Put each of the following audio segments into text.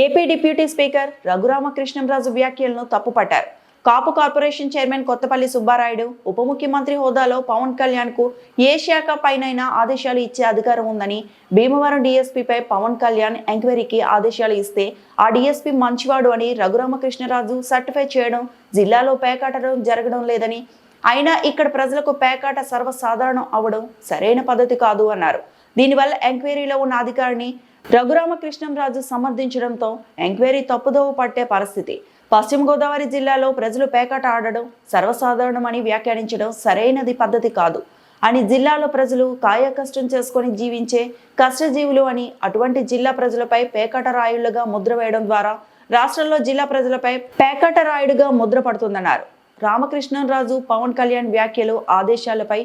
AP deputy speaker Raghuramakrishnamraju వ్యాఖ్యలను తప్పుపట్టారు. Kapu corporation chairman Kothapalli Subbarayudu ఉప ముఖ్యమంత్రి హోదాలో పవన్ కళ్యాణ్కు ఏ శాఖ పైనైనా ఆదేశాలు ఇచ్చే అధికారం ఉందని భీమవరం డీఎస్పీపై పవన్ కళ్యాణ్ ఎంక్వైరీకి ఆదేశాలు ఇస్తే ఆ డీఎస్పీ మంచివాడు అని రఘురామకృష్ణరాజు సర్టిఫై చేయడం జిల్లాలో పేకాటడం జరగడం లేదని అయినా ఇక్కడ ప్రజలకు పేకాట సర్వసాధారణం అవడం సరైన పద్ధతి కాదు అన్నారు. దీనివల్ల ఎంక్వైరీలో ఉన్న అధికారిని రఘురామకృష్ణంరాజు సమర్థించడంతో ఎంక్వైరీ తప్పుదోవ పట్టే పరిస్థితి. పశ్చిమ గోదావరి జిల్లాలో ప్రజలు పేకాట ఆడడం సర్వసాధారణమని వ్యాఖ్యానించడం సరైనది పద్ధతి కాదు. అని జిల్లాలో ప్రజలు కాయ కష్టం చేసుకొని జీవించే కష్టజీవులు అని అటువంటి జిల్లా ప్రజలపై పేకాట రాయుళ్ళుగా ముద్ర వేయడం ద్వారా రాష్ట్రంలో జిల్లా ప్రజలపై పేకాట రాయుడుగా ముద్ర పడుతుందన్నారు. రామకృష్ణరాజు పవన్ కళ్యాణ్ వ్యాఖ్యలు ఆదేశాలపై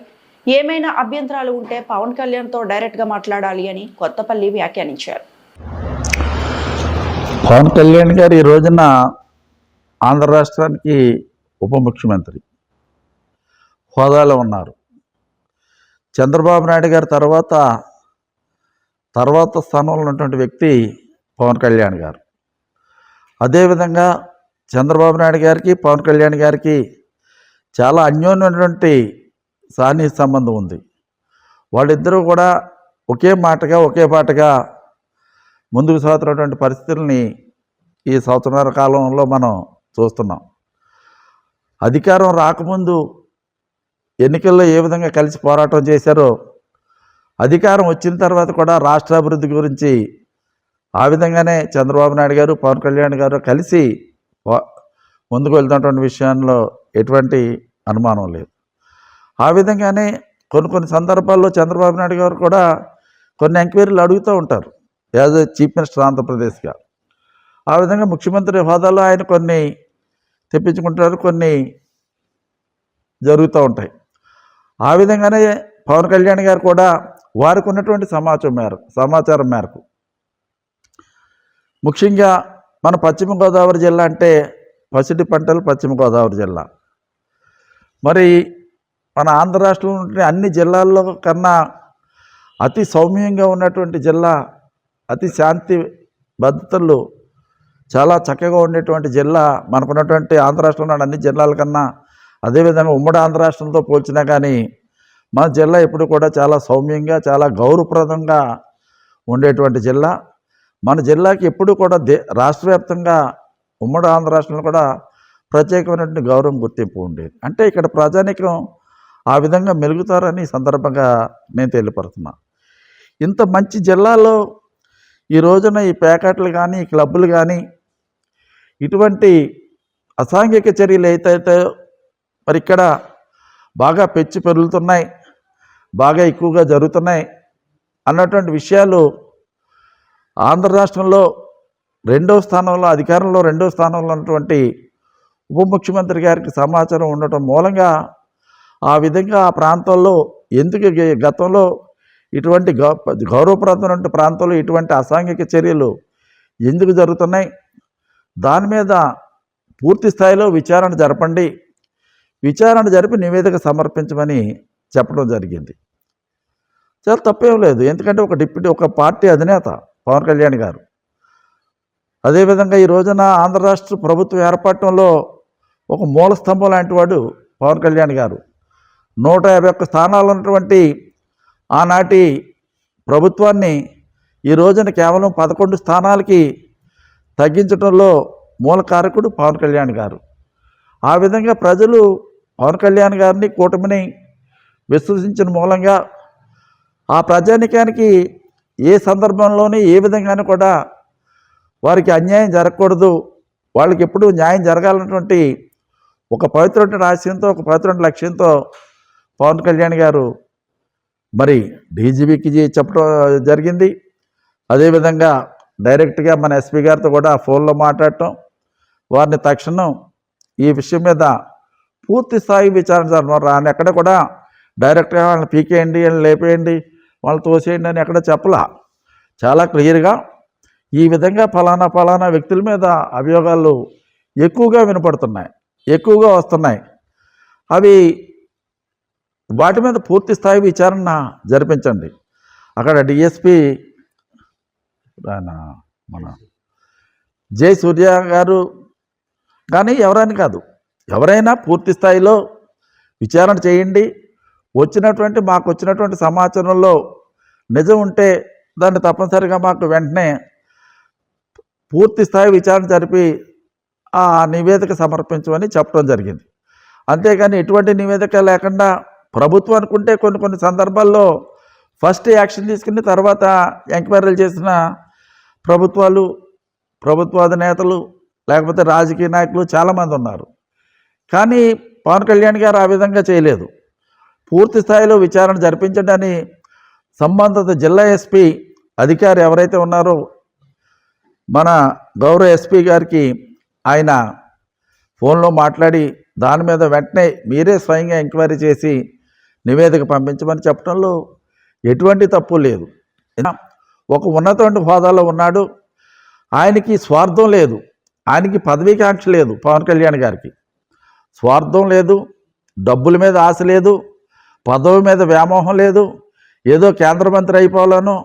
ఏమైనా అభ్యంతరాలు ఉంటే పవన్ కళ్యాణ్తో డైరెక్ట్గా మాట్లాడాలి అని కొత్తపల్లి వ్యాఖ్యానించారు. పవన్ కళ్యాణ్ గారు ఈ రోజున ఆంధ్ర రాష్ట్రానికి ఉప ముఖ్యమంత్రి హోదాలో ఉన్నారు. చంద్రబాబు నాయుడు గారి తర్వాత తర్వాత స్థానంలో ఉన్నటువంటి వ్యక్తి పవన్ కళ్యాణ్ గారు. అదేవిధంగా చంద్రబాబు నాయుడు గారికి పవన్ కళ్యాణ్ గారికి చాలా అన్యోన్యమైనటువంటి సాని సంబంధం ఉంది. వాళ్ళిద్దరూ కూడా ఒకే మాటగా ఒకే పాటగా ముందుకు సాగుతున్నటువంటి పరిస్థితుల్ని ఈ సంవత్సరాల కాలంలో మనం చూస్తున్నాం. అధికారం రాకముందు ఎన్నికల్లో ఏ విధంగా కలిసి పోరాటం చేశారో అధికారం వచ్చిన తర్వాత కూడా రాష్ట్ర అభివృద్ధి గురించి ఆ విధంగానే చంద్రబాబు నాయుడు గారు పవన్ కళ్యాణ్ గారు కలిసి ముందుకు వెళ్తున్నటువంటి విషయంలో ఎటువంటి అనుమానం లేదు. ఆ విధంగానే కొన్ని కొన్ని సందర్భాల్లో చంద్రబాబు నాయుడు గారు కూడా కొన్ని ఎంక్వైరీలు అడుగుతూ ఉంటారు. యాజ్ ఎ చీఫ్ మినిస్టర్ ఆంధ్రప్రదేశ్గా. ఆ విధంగా ముఖ్యమంత్రి హోదాలో ఆయన కొన్ని తెప్పించుకుంటారు కొన్ని జరుగుతూ ఉంటాయి. ఆ విధంగానే పవన్ కళ్యాణ్ గారు కూడా వారికి ఉన్నటువంటి సమాచారం మేరకు సమాచారం మేరకు. ముఖ్యంగా మన పశ్చిమ గోదావరి జిల్లా అంటే పసిడి పంటలు పశ్చిమ గోదావరి జిల్లా. మరి మన ఆంధ్ర రాష్ట్రంలో అన్ని జిల్లాల్లో కన్నా అతి సౌమ్యంగా ఉన్నటువంటి జిల్లా అతి శాంతి భద్రతలు చాలా చక్కగా ఉండేటువంటి జిల్లా. మనకున్నటువంటి ఆంధ్ర రాష్ట్రంలో ఉన్న అన్ని జిల్లాల కన్నా అదేవిధంగా ఉమ్మడి ఆంధ్ర రాష్ట్రంతో పోల్చినా కానీ మన జిల్లా ఎప్పుడు కూడా చాలా సౌమ్యంగా చాలా గౌరవప్రదంగా ఉండేటువంటి జిల్లా. మన జిల్లాకి ఎప్పుడు కూడా దే రాష్ట్ర వ్యాప్తంగా ఉమ్మడి ఆంధ్ర రాష్ట్రంలో కూడా ప్రత్యేకమైనటువంటి గౌరవం గుర్తింపు ఉండేది. అంటే ఇక్కడ ప్రజానికం ఆ విధంగా మెలుగుతారని సందర్భంగా నేను తెలియపడుతున్నా. ఇంత మంచి జిల్లాలో ఈ రోజున ఈ ప్యాకెట్లు కానీ క్లబ్బులు కానీ ఇటువంటి అసాంఘిక చర్యలు ఏదైతే మరి ఇక్కడ బాగా పెచ్చి పెరుగుతున్నాయి బాగా ఎక్కువగా జరుగుతున్నాయి అన్నటువంటి విషయాలు ఆంధ్ర రాష్ట్రంలో రెండవ స్థానంలో అధికారంలో రెండవ స్థానంలో ఉన్నటువంటి ఉప ముఖ్యమంత్రి గారికి సమాచారం ఉండటం మూలంగా ఆ విధంగా ఆ ప్రాంతంలో ఎందుకు గతంలో ఇటువంటి గౌ గౌరవప్రదమైన ప్రాంతంలో ఇటువంటి అసాంఘిక చర్యలు ఎందుకు జరుగుతున్నాయి? దాని మీద పూర్తి స్థాయిలో విచారణ జరపండి. విచారణ జరిపి నివేదిక సమర్పించమని చెప్పడం జరిగింది. చాలా తప్పేం లేదు. ఎందుకంటే ఒక డిప్యూటీ ఒక పార్టీ అధినేత పవన్ కళ్యాణ్ గారు. అదేవిధంగా ఈ రోజున ఆంధ్ర రాష్ట్ర ప్రభుత్వం ఏర్పడటంలో ఒక మూల స్తంభం లాంటి వాడు పవన్ కళ్యాణ్ గారు. నూట యాభై ఒక్క స్థానాలు ఉన్నటువంటి ఆనాటి ప్రభుత్వాన్ని ఈ రోజున కేవలం పదకొండు స్థానాలకి తగ్గించడంలో మూల కారకుడు పవన్ కళ్యాణ్ గారు. ఆ విధంగా ప్రజలు పవన్ కళ్యాణ్ గారిని కూటమిని విశ్వసించిన మూలంగా ఆ ప్రజానికానికి ఏ సందర్భంలోనూ ఏ విధంగానూ కూడా వారికి అన్యాయం జరగకూడదు. వాళ్ళకి ఎప్పుడూ న్యాయం జరగాలన్నటువంటి ఒక పవిత్రమైన ఆశయంతో ఒక పవిత్రమైన లక్ష్యంతో పవన్ కళ్యాణ్ గారు. మరి డీజీపీకి చెప్పడం జరిగింది. అదేవిధంగా డైరెక్ట్గా మన ఎస్పీ గారితో కూడా ఫోన్లో మాట్లాడటం. వారిని తక్షణం ఈ విషయం మీద పూర్తి స్థాయి విచారణ జరపడం రాని ఎక్కడ కూడా డైరెక్ట్గా వాళ్ళని పీకేయండి వాళ్ళని లేపేయండి వాళ్ళని తోసేయండి అని ఎక్కడ చెప్పలా. చాలా క్లియర్గా ఈ విధంగా ఫలానా ఫలానా వ్యక్తుల మీద అభియోగాలు ఎక్కువగా వినపడుతున్నాయి ఎక్కువగా వస్తున్నాయి. అవి వాటి మీద పూర్తి స్థాయి విచారణ జరిపించండి. అక్కడ డిఎస్పి ఆయన మన జై సూర్య గారు కానీ ఎవరని కాదు. ఎవరైనా పూర్తి స్థాయిలో విచారణ చేయండి. వచ్చినటువంటి మాకు వచ్చినటువంటి సమాచారంలో నిజం ఉంటే దాన్ని తప్పనిసరిగా మాకు వెంటనే పూర్తి స్థాయి విచారణ జరిపి ఆ నివేదిక సమర్పించమని చెప్పడం జరిగింది. అంతేగాని ఎటువంటి నివేదిక లేకుండా ప్రభుత్వం అనుకుంటే కొన్ని కొన్ని సందర్భాల్లో ఫస్ట్ యాక్షన్ తీసుకుని తర్వాత ఎంక్వైరీలు చేసిన ప్రభుత్వాలు ప్రభుత్వాది నేతలు లేకపోతే రాజకీయ నాయకులు చాలామంది ఉన్నారు. కానీ పవన్ కళ్యాణ్ గారు ఆ విధంగా చేయలేదు. పూర్తి స్థాయిలో విచారణ జరిపించడని సంబంధిత జిల్లా ఎస్పీ అధికారి ఎవరైతే ఉన్నారో మన గౌరవ ఎస్పీ గారికి ఆయన ఫోన్లో మాట్లాడి దాని మీద వెంటనే మీరే స్వయంగా ఎంక్వైరీ చేసి నివేదిక పంపించమని చెప్పడంలో ఎటువంటి తప్పు లేదు. ఒక ఉన్నతమైన హోదాలో ఉన్నాడు. ఆయనకి స్వార్థం లేదు. ఆయనకి పదవీకాంక్ష లేదు పవన్ కళ్యాణ్ గారికి. స్వార్థం లేదు. డబ్బుల మీద ఆశ లేదు. పదవి మీద వ్యామోహం లేదు. ఏదో కేంద్ర మంత్రి అయిపోవాలను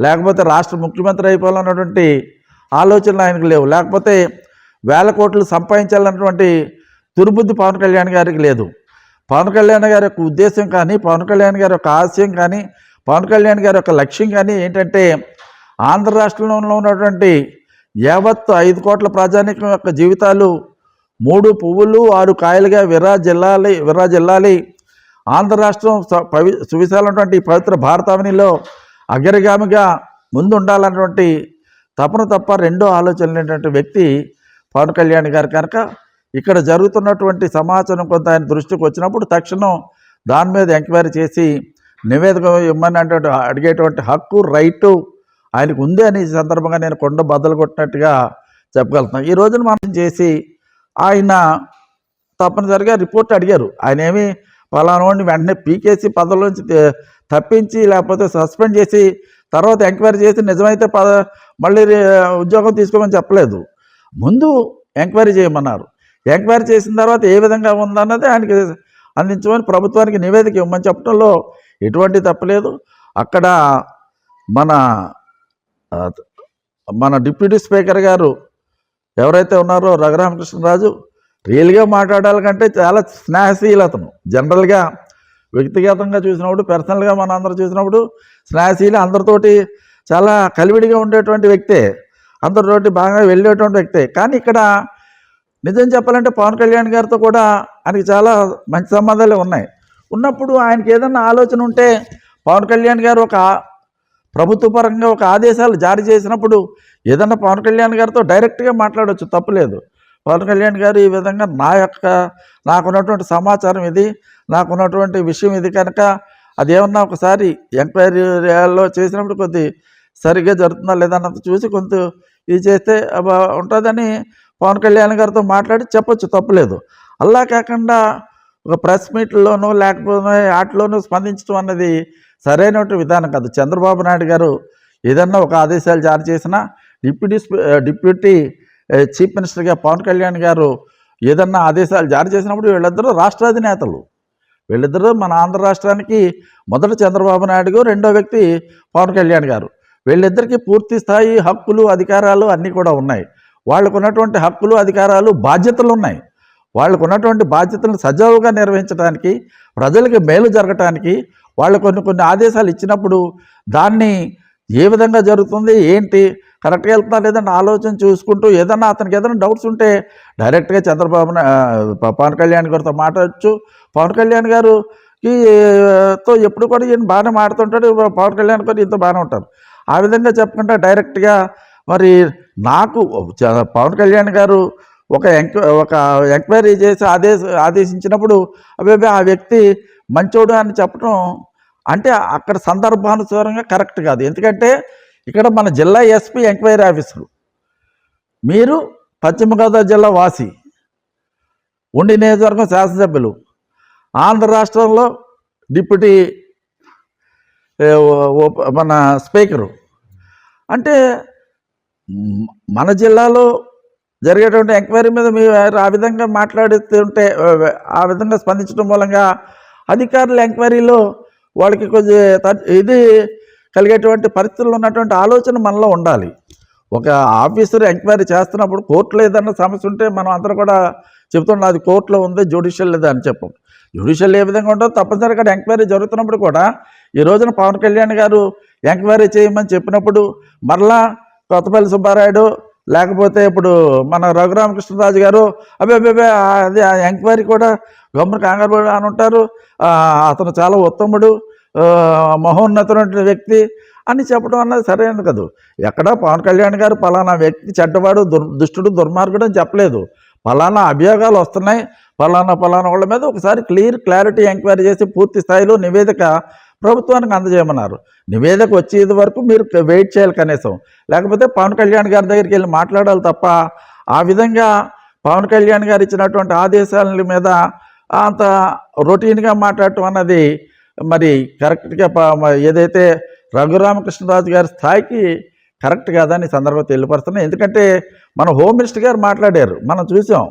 లేకపోతే రాష్ట్ర ముఖ్యమంత్రి అయిపోవాలన్నటువంటి ఆలోచనలు ఆయనకు లేవు. లేకపోతే వేల కోట్లు సంపాదించాలన్నటువంటి దుర్బుద్ధి పవన్ కళ్యాణ్ గారికి లేదు. పవన్ కళ్యాణ్ గారి యొక్క ఉద్దేశం కానీ పవన్ కళ్యాణ్ గారి యొక్క ఆశయం కానీ పవన్ కళ్యాణ్ గారి యొక్క లక్ష్యం కానీ ఏంటంటే ఆంధ్ర రాష్ట్రంలో ఉన్నటువంటి యావత్ ఐదు కోట్ల ప్రజానీకం యొక్క జీవితాలు మూడు పువ్వులు ఆరు కాయలుగా విరాజిల్లాలి విరాజిల్లాలి ఆంధ్ర రాష్ట్రం స- పవి సువిశాలమైనటువంటి పవిత్ర భారతావనిలో అగ్రగామిగా ముందు ఉండాలన్నటువంటి తపన తప్ప రెండో ఆలోచనలు వ్యక్తి పవన్ కళ్యాణ్ గారు కనుక. ఇక్కడ జరుగుతున్నటువంటి సమాచారం కొంత ఆయన దృష్టికి వచ్చినప్పుడు తక్షణం దాని మీద ఎంక్వైరీ చేసి నివేదిక ఇమ్మని అంటే అడిగేటువంటి హక్కు రైటు ఆయనకు ఉంది అని ఈ సందర్భంగా నేను కొండ బద్దలు కొట్టినట్టుగా చెప్పగలుగుతాను ఈ రోజున మనం చేసి ఆయన తప్పనిసరిగా రిపోర్ట్ అడిగారు. ఆయన ఏమి పలానోడిని వెంటనే పీకేసి పదవుల నుంచి తప్పించి లేకపోతే సస్పెండ్ చేసి తర్వాత ఎంక్వైరీ చేసి నిజమైతే పద మళ్ళీ ఉద్యోగం తీసుకోమని చెప్పలేదు. ముందు ఎంక్వైరీ చేయమన్నారు. ఎంక్వైరీ చేసిన తర్వాత ఏ విధంగా ఉందన్నది ఆయనకి అందించమని ప్రభుత్వానికి నివేదిక ఇవ్వమని చెప్పడంలో ఎటువంటి తప్పలేదు అక్కడ మన మన డిప్యూటీ స్పీకర్ గారు ఎవరైతే ఉన్నారో రఘురామకృష్ణరాజు రియల్గా మాట్లాడాలి కంటే చాలా స్నేహశీలతను జనరల్గా వ్యక్తిగతంగా చూసినప్పుడు పర్సనల్గా మన అందరూ చూసినప్పుడు స్నేహశీల అందరితోటి చాలా కలివిడిగా ఉండేటువంటి వ్యక్తే. అందరితోటి బాగా వెళ్ళేటువంటి వ్యక్తే. కానీ ఇక్కడ నిజం చెప్పాలంటే పవన్ కళ్యాణ్ గారితో కూడా ఆయనకి చాలా మంచి సంబంధాలే ఉన్నాయి. ఉన్నప్పుడు ఆయనకి ఏదన్నా ఆలోచన ఉంటే పవన్ కళ్యాణ్ గారు ఒక ప్రభుత్వ పరంగా ఒక ఆదేశాలు జారీ చేసినప్పుడు ఏదన్నా పవన్ కళ్యాణ్ గారితో డైరెక్ట్గా మాట్లాడవచ్చు తప్పులేదు పవన్ కళ్యాణ్ గారు ఈ విధంగా నా యొక్క నాకున్నటువంటి సమాచారం ఇది నాకున్నటువంటి విషయం ఇది కనుక అదేమన్నా ఒకసారి ఎంక్వైరీలో చేసినప్పుడు కొద్ది సరిగ్గా జరుగుతుందా లేదన్నది చూసి కొంత ఇది చేస్తే ఉంటుందని పవన్ కళ్యాణ్ గారితో మాట్లాడి చెప్పొచ్చు తప్పలేదు. అలా కాకుండా ఒక ప్రెస్ మీట్లోనూ లేకపోతే వాటిలోనూ స్పందించడం అన్నది సరైనటువంటి విధానం కాదు. చంద్రబాబు నాయుడు గారు ఏదన్నా ఒక ఆదేశాలు జారీ చేసినా డిప్యూటీ డిప్యూటీ చీఫ్ మినిస్టర్గా పవన్ కళ్యాణ్ గారు ఏదన్నా ఆదేశాలు జారీ చేసినప్పుడు వీళ్ళిద్దరూ రాష్ట్రాధినేతలు వీళ్ళిద్దరూ మన ఆంధ్ర రాష్ట్రానికి మొదట చంద్రబాబు నాయుడు గారు రెండో వ్యక్తి పవన్ కళ్యాణ్ గారు. వీళ్ళిద్దరికీ పూర్తి స్థాయి హక్కులు అధికారాలు అన్నీ కూడా ఉన్నాయి. వాళ్ళకు ఉన్నటువంటి హక్కులు అధికారాలు బాధ్యతలు ఉన్నాయి. వాళ్ళకు ఉన్నటువంటి బాధ్యతలను సజావుగా నిర్వహించడానికి ప్రజలకి మేలు జరగటానికి వాళ్ళు కొన్ని కొన్ని ఆదేశాలు ఇచ్చినప్పుడు దాన్ని ఏ విధంగా జరుగుతుంది ఏంటి కరెక్ట్గా వెళ్తున్నా లేదంటే ఆలోచన చూసుకుంటూ ఏదన్నా అతనికి ఏదైనా డౌట్స్ ఉంటే డైరెక్ట్గా చంద్రబాబు పవన్ కళ్యాణ్ గారితో మాట్లాడచ్చు. పవన్ కళ్యాణ్ గారు తో ఎప్పుడు కూడా ఈయన బాగానే మాడుతుంటాడు పవన్ కళ్యాణ్ గారు ఇంత బాగానే ఉంటారు. ఆ విధంగా చెప్పకుండా డైరెక్ట్గా మరి నాకు పవన్ కళ్యాణ్ గారు ఒక ఎంక్వ ఒక ఎంక్వైరీ చేసి ఆదేశ ఆదేశించినప్పుడు అవే ఆ వ్యక్తి మంచోడు అని చెప్పడం అంటే అక్కడ సందర్భానుసారంగా కరెక్ట్ కాదు. ఎందుకంటే ఇక్కడ మన జిల్లా ఎస్పీ ఎంక్వైరీ ఆఫీసరు. మీరు పశ్చిమ గోదావరి జిల్లా వాసి ఉండి నియోజకవర్గం శాసనసభ్యులు ఆంధ్ర రాష్ట్రంలో డిప్యూటీ మన స్పీకరు. అంటే మన జిల్లాలో జరిగేటువంటి ఎంక్వైరీ మీద మీరు ఆ విధంగా మాట్లాడుతుంటే ఆ విధంగా స్పందించడం మూలంగా అధికారుల ఎంక్వైరీలో వాళ్ళకి కొంచెం ఇది కలిగేటువంటి పరిస్థితుల్లో ఉన్నటువంటి ఆలోచన మనలో ఉండాలి. ఒక ఆఫీసర్ ఎంక్వైరీ చేస్తున్నప్పుడు కోర్టులో ఏదైనా సమస్య ఉంటే మనం అందరూ కూడా చెప్తున్నాం అది కోర్టులో ఉంది జ్యుడిషియల్ లేదా అని చెప్పం. జ్యుడిషియల్ ఏ విధంగా ఉంటుందో తప్పనిసరిగా అక్కడ ఎంక్వైరీ జరుగుతున్నప్పుడు కూడా ఈ రోజున పవన్ కళ్యాణ్ గారు ఎంక్వైరీ చేయమని చెప్పినప్పుడు మరలా కొత్తపల్లి సుబ్బారాయుడు లేకపోతే ఇప్పుడు మన రఘురామకృష్ణరాజు గారు అబ్బే అబ్బే అది ఎంక్వైరీ కూడా గమ్మున కాంగారు అని ఉంటారు అతను చాలా ఉత్తముడు ఆ, మహోన్నతమైన వ్యక్తి అని చెప్పడం అన్నది సరైనది కాదు. ఎక్కడ పవన్ కళ్యాణ్ గారు పలానా వ్యక్తి చెడ్డవాడు దుర్ దుష్టుడు దుర్మార్గుడు అని చెప్పలేదు. పలానా అభియోగాలు వస్తున్నాయి పలానా పలానా వాళ్ళ మీద ఒకసారి క్లియర్ క్లారిటీ ఎంక్వైరీ చేసి పూర్తి స్థాయిలో నివేదిక ప్రభుత్వానికి అందజేయమన్నారు. నివేదిక వచ్చేది వరకు మీరు వెయిట్ చేయాలి కనీసం. లేకపోతే పవన్ కళ్యాణ్ గారి దగ్గరికి వెళ్ళి మాట్లాడాలి తప్ప ఆ విధంగా పవన్ కళ్యాణ్ గారు ఇచ్చినటువంటి ఆదేశాల మీద అంత రొటీన్గా మాట్లాడటం అన్నది మరి కరెక్ట్గా ప- ఏదైతే రఘురామకృష్ణరాజు గారి స్థాయికి కరెక్ట్ కాదని సందర్భం సందర్భంగా తెలియపరుస్తున్నాం ఎందుకంటే మన హోమ్ మినిస్టర్ గారు మాట్లాడారు. మనం చూసాం.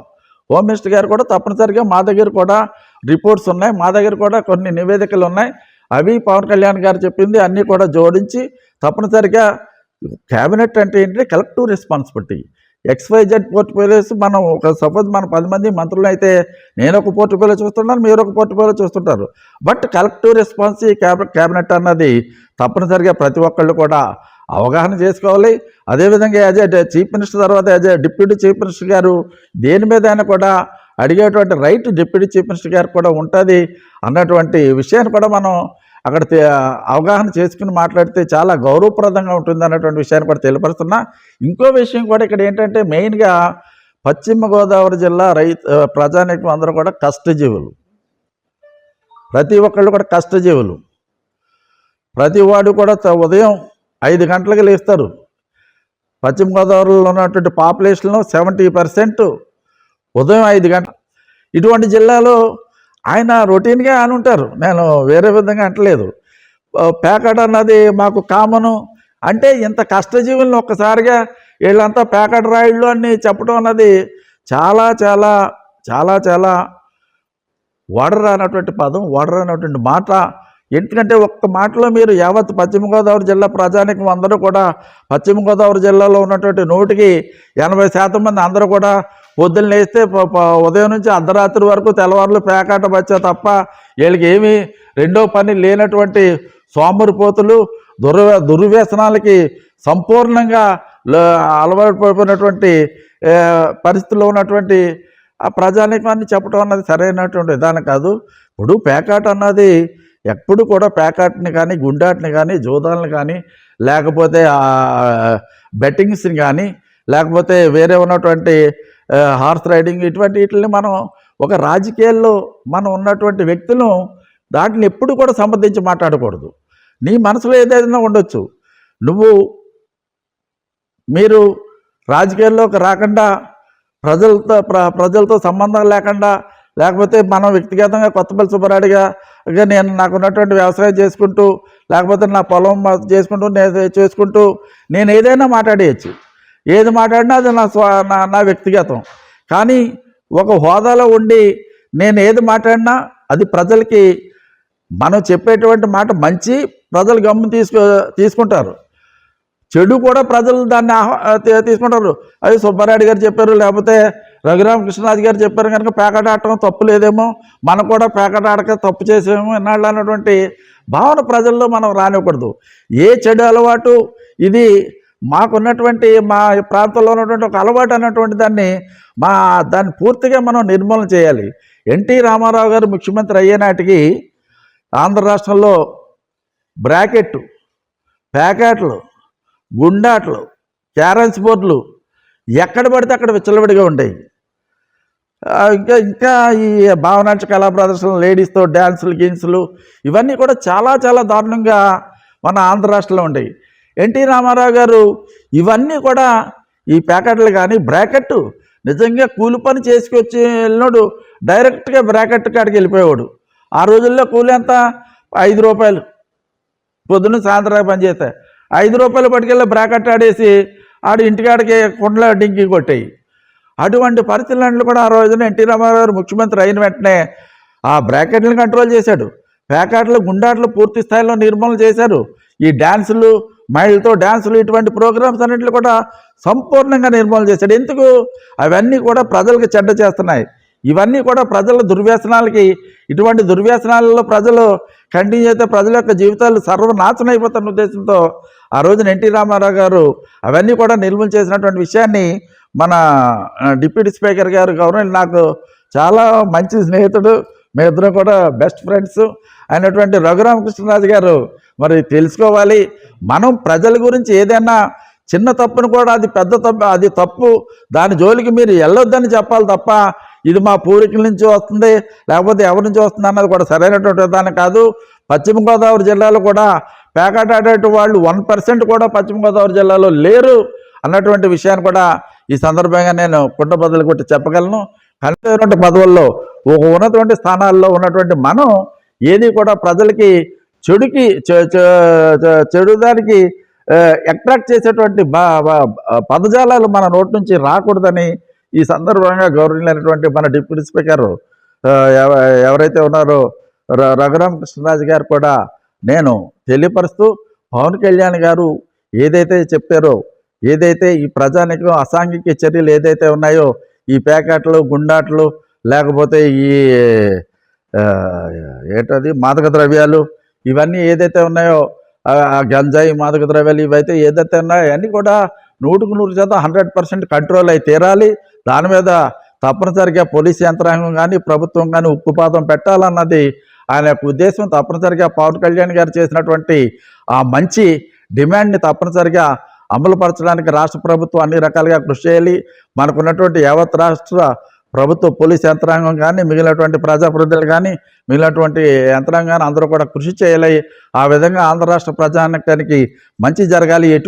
హోమ్ మినిస్టర్ గారు కూడా తప్పనిసరిగా మా దగ్గర కూడా రిపోర్ట్స్ ఉన్నాయి. మా దగ్గర కూడా కొన్ని నివేదికలు ఉన్నాయి. అవి పవన్ కళ్యాణ్ గారు చెప్పింది అన్నీ కూడా జోడించి తప్పనిసరిగా క్యాబినెట్ అంటే ఏంటి? కలెక్టివ్ రెస్పాన్సిబిలిటీ ఎక్స్వైజెడ్ పోర్ట్ఫోలియోస్ మనం ఒక సపోజ్ మన పది మంది మంత్రులు అయితే నేను ఒక పోర్ట్ఫోలియో చూస్తున్నాను మీరు ఒక పోర్ట్ఫోలియో చూస్తుంటారు. బట్ కలెక్టివ్ రెస్పాన్స్ ఈ క్యాబినెట్ అన్నది తప్పనిసరిగా ప్రతి ఒక్కళ్ళు కూడా అవగాహన చేసుకోవాలి. అదేవిధంగా యాజ్ ఏ చీఫ్ మినిస్టర్ తర్వాత as a deputy chief minister గారు దేని మీద అయినా కూడా అడిగేటువంటి రైట్ డిప్యూటీ చీఫ్ మినిస్టర్ గారు కూడా ఉంటుంది అన్నటువంటి విషయాన్ని కూడా మనం అక్కడ అవగాహన చేసుకుని మాట్లాడితే చాలా గౌరవప్రదంగా ఉంటుంది అన్నటువంటి విషయాన్ని కూడా తెలియపరుస్తున్నా. ఇంకో విషయం కూడా ఇక్కడ ఏంటంటే మెయిన్గా పశ్చిమ గోదావరి జిల్లా రైతు ప్రజానీకం అందరూ కూడా కష్టజీవులు. ప్రతి ఒక్కళ్ళు కూడా కష్టజీవులు. ప్రతి వాడు కూడా త- ఉదయం ఐదు గంటలకు లేస్తారు. పశ్చిమ గోదావరిలో ఉన్నటువంటి పాపులేషన్లో సెవెంటీ పర్సెంట్ ఉదయం ఐదు గంటల ఇటువంటి జిల్లాలో ఆయన రొటీన్గా అని ఉంటారు. నేను వేరే విధంగా అంటలేదు. ప్యాకెట్ అన్నది మాకు కామను. అంటే ఇంత కష్టజీవులను ఒక్కసారిగా వీళ్ళంతా ప్యాకెట్ రాయిళ్ళు అని చెప్పడం అన్నది చాలా చాలా చాలా చాలా వాడరానటువంటి పదం వాడరానటువంటి మాట ఎందుకంటే ఒక్క మాటలో మీరు యావత్ పశ్చిమ గోదావరి జిల్లా ప్రజానికం అందరూ కూడా పశ్చిమ గోదావరి జిల్లాలో ఉన్నటువంటి నూటికి ఎనభై శాతం మంది అందరూ కూడా పొద్దున్న లేస్తే ఉదయం నుంచి అర్ధరాత్రి వరకు తెల్లవారులు పేకాట వచ్చా తప్ప వీళ్ళకి ఏమీ రెండో పని లేనటువంటి సోమరిపోతులు దుర్వే దుర్వ్యసనాలకి సంపూర్ణంగా ల- అలవాటు పడిపోయినటువంటి పరిస్థితుల్లో ఉన్నటువంటి ఆ ప్రజానికాన్ని చెప్పడం అన్నది సరైనటువంటి విధానం కాదు ఇప్పుడు పేకాట అన్నది ఎప్పుడు కూడా పేకాట్ని కానీ గుండాట్ని కానీ జూదాలను కానీ లేకపోతే బెట్టింగ్స్ని కానీ లేకపోతే వేరే ఉన్నటువంటి హార్స్ రైడింగ్ ఇటువంటి వీటిని మనం ఒక రాజకీయాల్లో మనం ఉన్నటువంటి వ్యక్తులను దాంట్లో ఎప్పుడు కూడా సంబంధించి మాట్లాడకూడదు. నీ మనసులో ఏదైనా ఉండొచ్చు. నువ్వు మీరు రాజకీయాల్లోకి రాకుండా ప్రజలతో ప్ర ప్రజలతో సంబంధం లేకుండా లేకపోతే మనం వ్యక్తిగతంగా కొత్తపల్లి సుబ్బారెడ్డిగా ఇక నేను నాకు ఉన్నటువంటి వ్యవసాయం చేసుకుంటూ లేకపోతే నా పొలం చేసుకుంటూ నేను చేసుకుంటూ నేను ఏదైనా మాట్లాడేయచ్చు. ఏది మాట్లాడినా అది నా స్వ నా నా వ్యక్తిగతం. కానీ ఒక హోదాలో ఉండి నేను ఏది మాట్లాడినా అది ప్రజలకి మనం చెప్పేటువంటి మాట మంచి ప్రజలు గమ్ము తీసుకు తీసుకుంటారు. చెడు కూడా ప్రజలు దాన్ని ఆహ్వా- తీసుకుంటారు. అది సుబ్బారెడ్డి గారు చెప్పారు లేకపోతే రఘురామ కృష్ణరాజు గారు చెప్పారు కనుక పేకాట ఆడటం తప్పు లేదేమో మనం కూడా పేకాట ఆడక తప్పు చేసేమో ఎన్నాళ్ళు అన్నటువంటి భావన ప్రజల్లో మనం రానివ్వకూడదు. ఏ చెడు అలవాటు ఇది మాకున్నటువంటి మా ప్రాంతంలో ఉన్నటువంటి ఒక అలవాటు అన్నటువంటి దాన్ని మా దాన్ని పూర్తిగా మనం నిర్మూలన చేయాలి. ఎన్టీ రామారావు గారు ముఖ్యమంత్రి అయ్యే నాటికి ఆంధ్ర రాష్ట్రంలో బ్రాకెట్ ప్యాకెట్లు గుండాట్లు క్యారమ్స్ బోర్డులు ఎక్కడ పడితే అక్కడ విచ్చలవిడిగా ఉంటాయి ఇంకా ఇంకా ఈ భావనాట్య కళా ప్రదర్శనలు లేడీస్తో డ్యాన్సులు గిన్సులు ఇవన్నీ కూడా చాలా చాలా దారుణంగా మన ఆంధ్ర రాష్ట్రంలో ఉండేవి ఎన్టీ రామారావు గారు ఇవన్నీ కూడా ఈ ప్యాకెట్లు కానీ బ్రాకెట్ నిజంగా కూలి పని చేసుకొచ్చి వెళ్ళినోడు డైరెక్ట్గా బ్రాకెట్ కాడికి వెళ్ళిపోయేవాడు. ఆ రోజుల్లో కూలి ఎంత? ఐదు రూపాయలు. పొద్దున్న సాయంత్రం పని ఐదు రూపాయలు పట్టుకెళ్ళి బ్రాకెట్ ఆడేసి ఆడు ఇంటికాడికి కుండలో డింకి కొట్టాయి. అటువంటి పరిస్థితులను కూడా ఆ రోజున ఎన్టీ రామారావు గారు ముఖ్యమంత్రి అయిన వెంటనే ఆ బ్రాకెట్లను కంట్రోల్ చేశాడు. ప్యాకెట్లు గుండాట్లు పూర్తి స్థాయిలో నిర్మూలన చేశారు. ఈ డ్యాన్సులు మహిళతో డ్యాన్సులు ఇటువంటి ప్రోగ్రామ్స్ అన్నింటిలో కూడా సంపూర్ణంగా నిర్మూలన చేశాడు. ఎందుకు? అవన్నీ కూడా ప్రజలకు చెడ్డ చేస్తున్నాయి. ఇవన్నీ కూడా ప్రజల దుర్వ్యసనాలకి ఇటువంటి దుర్వ్యసనాలలో ప్రజలు కంటిన్యూ చేస్తే ప్రజల యొక్క జీవితాలు సర్వనాశనం అయిపోతున్న ఉద్దేశంతో ఆ రోజున ఎన్టీ రామారావు గారు అవన్నీ కూడా నిర్మూలన చేసినటువంటి విషయాన్ని మన డిప్యూటీ స్పీకర్ గారు గవర్నమెంట్ నాకు చాలా మంచి స్నేహితుడు. మీ ఇద్దరం కూడా బెస్ట్ ఫ్రెండ్స్. అయినటువంటి రఘురామకృష్ణరాజు గారు మరి తెలుసుకోవాలి. మనం ప్రజల గురించి ఏదైనా చిన్న తప్పును కూడా అది పెద్ద తప్పు అది తప్పు దాని జోలికి మీరు వెళ్ళొద్దని చెప్పాలి తప్ప ఇది మా పూర్వీకుల నుంచి వస్తుంది లేకపోతే ఎవరి నుంచి వస్తుంది అన్నది కూడా సరైనటువంటి విధానం కాదు. పశ్చిమ గోదావరి జిల్లాలో కూడా పేకాటాడేటి వాళ్ళు వన్ పర్సెంట్ కూడా పశ్చిమ గోదావరి జిల్లాలో లేరు అన్నటువంటి విషయాన్ని కూడా ఈ సందర్భంగా నేను పుట్ట బదులు కొట్టి చెప్పగలను. కనిపించినటువంటి పదవుల్లో ఒక ఉన్నటువంటి స్థానాల్లో ఉన్నటువంటి మనం ఏది కూడా ప్రజలకి చెడుకి చెడుదానికి చెడు దానికి అట్రాక్ట్ చేసేటువంటి పదజాలాలు మన నోటి నుంచి రాకూడదని ఈ సందర్భంగా గౌరవనీయులైనటువంటి మన డిప్యూటీ స్పీకర్ ఎవరైతే ఉన్నారో ర- రఘురామకృష్ణరాజు గారు కూడా నేను తెలియపరుస్తూ పవన్ కళ్యాణ్ గారు ఏదైతే చెప్పారో ఏదైతే ఈ ప్రజానికి అసాంఘిక చర్యలు ఏదైతే ఉన్నాయో ఈ ప్యాకెట్లు గుండాట్లు లేకపోతే ఈ ఏంటది మాదక ద్రవ్యాలు ఇవన్నీ ఏదైతే ఉన్నాయో గంజాయి మాదక ద్రవ్యాలు ఇవైతే ఏదైతే ఉన్నాయో అన్నీ కూడా నూటికి నూరు శాతం హండ్రెడ్ పర్సెంట్ కంట్రోల్ అయి తీరాలి. దాని మీద తప్పనిసరిగా పోలీస్ యంత్రాంగం కానీ ప్రభుత్వం కానీ ఉక్కుపాతం పెట్టాలన్నది ఆయన యొక్క ఉద్దేశం. తప్పనిసరిగా పవన్ కళ్యాణ్ గారు చేసినటువంటి ఆ మంచి డిమాండ్ని తప్పనిసరిగా అమలుపరచడానికి రాష్ట్ర ప్రభుత్వం అన్ని రకాలుగా కృషి చేయాలి. మనకున్నటువంటి యావత్ రాష్ట్ర ప్రభుత్వ పోలీస్ యంత్రాంగం కానీ మిగిలినటువంటి ప్రజాప్రతినిధులు కానీ మిగిలినటువంటి యంత్రాంగాన్ని అందరూ కూడా కృషి చేయాలి. ఆ విధంగా ఆంధ్ర రాష్ట్ర ప్రజానికానికి మంచి జరగాలి. ఎటువంటి